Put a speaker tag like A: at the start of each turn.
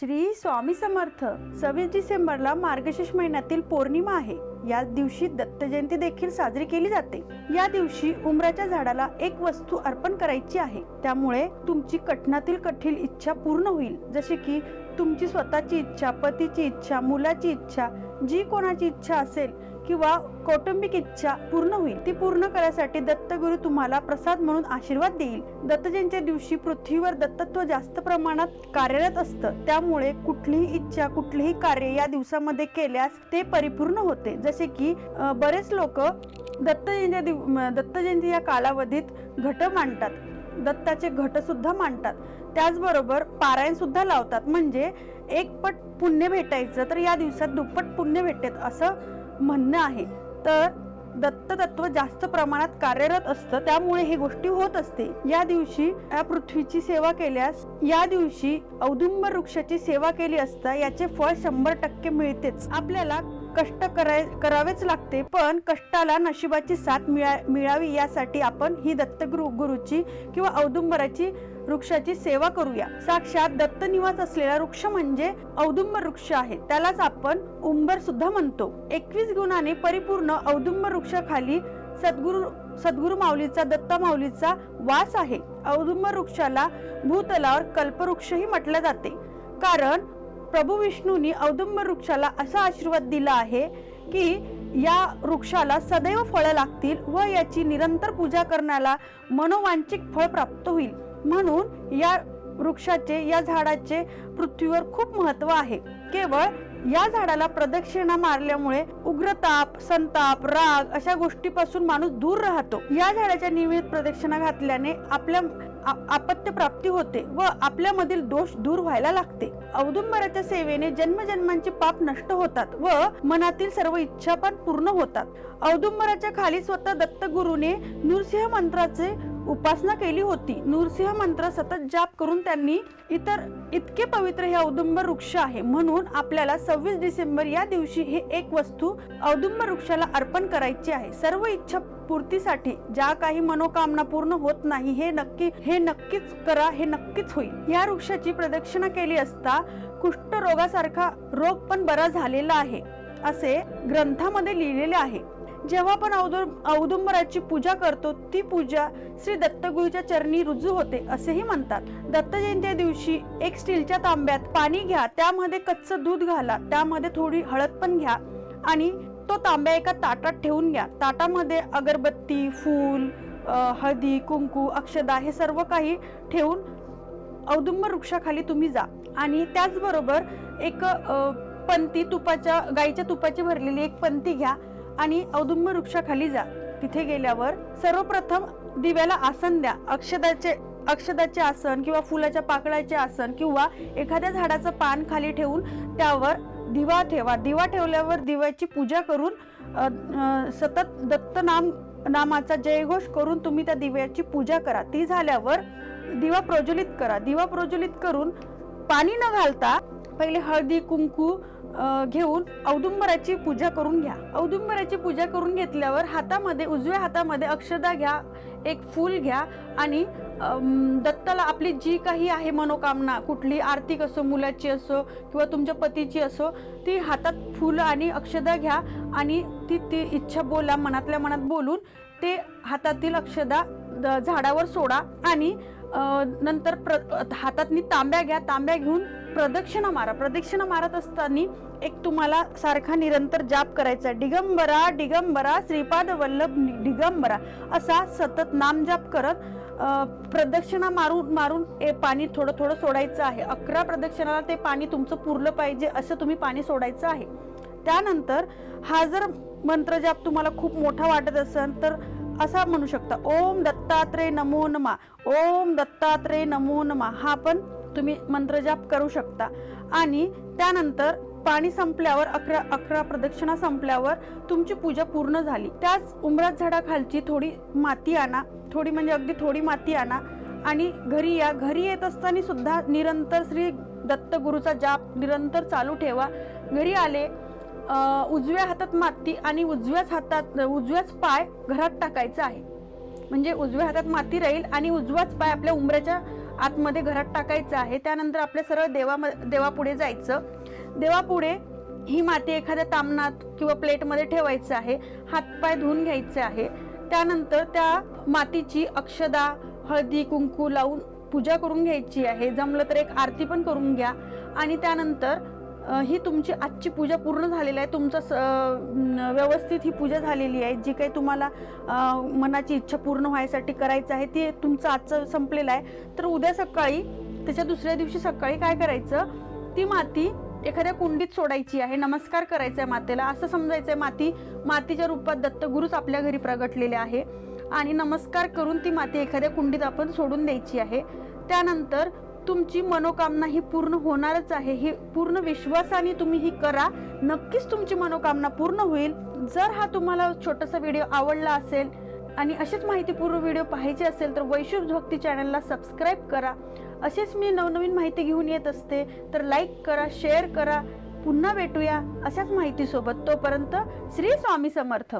A: श्री स्वामी समर्थ सव्वीस डिसेंबरला मार्गशीर्ष महिन्यातील पौर्णिमा आहे. या दिवशी दत्त जयंती देखील साजरी केली जाते. या दिवशी उमराच्या झाडाला एक वस्तू अर्पण करायची आहे. त्यामुळे तुमची कठणातील कठीण इच्छा पूर्ण होईल. जसे की तुमची स्वतःची इच्छा पतीची इच्छा मुलाची इच्छा जी कोणाची इच्छा असेल किंवा कौटुंबिक इच्छा पूर्ण होईल ती पूर्ण करण्यासाठी दत्तगुरु तुम्हाला प्रसाद म्हणून आशीर्वाद देईल. दत्त दिवशी पृथ्वीवर दत्तत्व जास्त प्रमाणात कार्यरत असतं. त्यामुळे कुठलीही इच्छा कुठलीही कार्य या दिवसामध्ये केल्यास ते परिपूर्ण होते. जसे की बरेच लोक दत्त दिव- दत्त जयंती या कालावधीत घट मांडतात. दत्ताचे घट सुद्धा मांडतात. त्याचबरोबर पारायण सुद्धा लावतात. म्हणजे एक पट पुण्य भेटायचं तर या दिवसात दुप्पट पुण्य भेटेल असं म्हणणं आहे. तर दत्ततत्व जास्त प्रमाणात कार्यरत असतं त्यामुळे हे गोष्टी होत असते. या दिवशी या पृथ्वीची सेवा केल्यास या दिवशी औदुंबर वृक्षाची सेवा केली असता याचे फळ शंभर टक्के मिळतेच. आपल्याला कष्ट कराय करावेच लागते पण कष्टाला नशिबाची साथ मिळा मिळावी यासाठी आपण ही दत्तगुरु गुरुची किंवा औदुंबराची वृक्षाची सेवा करूया. साक्षात दत्तनिवास असलेला वृक्ष म्हणजे औदुंबर वृक्ष आहे. त्यालाच आपण उंबर सुद्धा म्हणतो. एकवीस गुणाने परिपूर्ण औदुंबर वृक्षाखाली सद्गुरु सद्गुरु माऊलीचा दत्ता माऊलीचा वास आहे. औदुंबर वृक्षाला भूतलावर कल्पवृक्षही म्हटले जाते. कारण प्रभू विष्णूंनी औदुंबर वृक्षाला असा आशीर्वाद दिला आहे की या वृक्षाला सदैव फळं लागतील व याची निरंतर पूजा करण्याला मनोवांचिक फळ प्राप्त होईल. म्हणून या वृक्षाचे या झाडाचे पृथ्वीवर खूप महत्त्व आहे. केवळ या झाडाला प्रदक्षिणा मारल्यामुळे उग्रताप संताप राग अशा गोष्टीपासून माणूस दूर राहतो. या झाडाच्या नियमित प्रदक्षिणा घातल्याने आपल्या आपत्य प्राप्ती होते व आपल्यामधील दोष दूर व्हायला लागते. औदुंबराच्या सेवेने जन्मजन्मांचे पाप नष्ट होतात व मनातील सर्व इच्छा पण पूर्ण होतात. औदुंबराच्या खाली स्वतः दत्तगुरूने नृसिंह मंत्राचे उपासना केली होती. नृसिंह मंत्र सतत जाप करून त्यांनी इतर इतके पवित्र हे औदुंबर वृक्ष आहे. म्हणून आपल्याला सव्वीस डिसेंबर या दिवशी हे एक वस्तू औदुंबर वृक्षाला अर्पण करायची आहे. सर्व इच्छा पूर्तीसाठी ज्या काही मनोकामना पूर्ण होत नाही हे नक्की हे नक्कीच करा हे नक्कीच होईल. या वृक्षाची प्रदक्षिणा केली असता कुष्ठरोगासारखा रोग पण बरा झालेला आहे असे ग्रंथामध्ये लिहिलेले आहे. जेव्हा आपण औदुर औदुंबराची पूजा करतो ती पूजा श्री दत्तगुरूच्या चरणी रुजू होते असेही म्हणतात. दत्त जयंती दिवशी एक स्टीलच्या तांब्यात पाणी घ्या त्यामध्ये कच्चं दूध घाला त्यामध्ये थोडी हळद पण घ्या आणि तो तांब्या एका ताटात ठेवून घ्या. ताटामध्ये अगरबत्ती फूल हळदी कुंकू अक्षदा हे सर्व काही ठेवून औदुंबर वृक्षाखाली तुम्ही जा. आणि त्याचबरोबर एक पंती तुपाच्या गाईच्या तुपाची भरलेली एक पंती घ्या. आणि औदुंब वृक्षाखाली जा. तिथे गेल्यावर सर्वप्रथम दिव्याला आसन द्या. अक्षदाचे अक्षदाचे आसन किंवा फुलाच्या पाकळ्याचे आसन किंवा एखाद्या झाडाचं पान खाली ठेवून त्यावर दिवा ठेवा. दिवा ठेवल्यावर दिव्याची पूजा करून सतत दत्त नाम नामाचा जयघोष करून तुम्ही त्या दिव्याची पूजा करा. ती झाल्यावर दिवा प्रज्वलित करा. दिवा प्रज्वलित करून पाणी न घालता पहिले हळदी कुंकू घेऊन औदुंबराची पूजा करून घ्या. औदुंबराची पूजा करून घेतल्यावर हातामध्ये उजव्या हातामध्ये अक्षदा घ्या एक फूल घ्या आणि दत्ताला आपली जी काही आहे मनोकामना कुठली आर्थिक असो मुलाची असो किंवा तुमच्या पतीची असो ती हातात फुलं आणि अक्षदा घ्या आणि ती ती इच्छा बोला मनातल्या मनात बोलून ते हातातील अक्षदा द- झाडावर सोडा आणि नंतर प्र हातातनी तांब्या घ्या. तांब्या घेऊन प्रदक्षिणा मारा. प्रदक्षिणा मारत असताना एक तुम्हाला सारखा निरंतर जाप करायचा. डिगंबरा डिगंबरा श्रीपाद वल्लभ डिगंबरा असा सतत नामजाप करत प्रदक्षिणा मारून मारून ए पाणी थोडं थोडं सोडायचं आहे. अकरा प्रदक्षिणाला ते पाणी तुमचं पुरलं पाहिजे असं तुम्ही पाणी सोडायचं आहे. त्यानंतर हा जर मंत्रजाप तुम्हाला खूप मोठा वाटत असेल तर असा म्हणू शकता ओम दत्तात्रय नमो नमा ओम दत्तात्रय नमो नमा. हा पण तुम्ही मंत्रजाप करू शकता. आणि त्यानंतर पाणी संपल्यावर अकरा अकरा प्रदक्षिणा संपल्यावर तुमची पूजा पूर्ण झाली. त्याच उमरात झाडाखालची थोडी माती आणा. थोडी म्हणजे अगदी थोडी माती आणा. आणि घरी या. घरी येत असताना सुद्धा निरंतर श्री दत्तगुरूचा जाप निरंतर चालू ठेवा. घरी आले उजव्या हातात माती आणि उजव्याच हातात उजव्याच पाय घरात टाकायचा आहे. म्हणजे उजव्या हातात माती राहील आणि उजवाच पाय आपल्या उंबऱ्याच्या आतमध्ये घरात टाकायचं आहे. त्यानंतर आपल्या सरळ देवा देवापुढे जायचं. देवापुढे ही माती एखाद्या तामणात किंवा प्लेटमध्ये ठेवायचं आहे. हातपाय धुवून घ्यायचे आहे. त्यानंतर त्या मातीची अक्षदा हळदी कुंकू लावून पूजा करून घ्यायची आहे. जमलं तर एक आरती पण करून घ्या. आणि त्यानंतर ही तुमची आजची पूजा पूर्ण झालेली आहे. तुमचं स व्यवस्थित ही पूजा झालेली आहे. जी काही तुम्हाला मनाची इच्छा पूर्ण व्हायसाठी करायचं आहे ती तुमचं आजचं संपलेलं आहे. तर उद्या सकाळी त्याच्या दुसऱ्या दिवशी सकाळी काय करायचं? ती माती एखाद्या कुंडीत सोडायची आहे. नमस्कार करायचा आहे मातेला. असं समजायचं आहे माती मातीच्या रूपात दत्तगुरूच आपल्या घरी प्रगटलेले आहे. आणि नमस्कार करून ती माती एखाद्या कुंडीत आपण सोडून द्यायची आहे. त्यानंतर तुमची मनोकामना ही पूर्ण होणारच आहे. हे पूर्ण विश्वासाने तुम्ही ही करा. नक्कीच तुमची मनोकामना पूर्ण होईल. जर हा तुम्हाला छोटासा व्हिडिओ आवडला असेल आणि अशीच माहितीपूर्ण व्हिडिओ पाहायचे असेल तर वैशुभ भक्ती चॅनलला सबस्क्राईब करा. असेच मी नवनवीन माहिती घेऊन येत असते तर लाईक करा शेअर करा. पुन्हा भेटूया अशाच माहितीसोबत. तोपर्यंत श्री स्वामी समर्थ.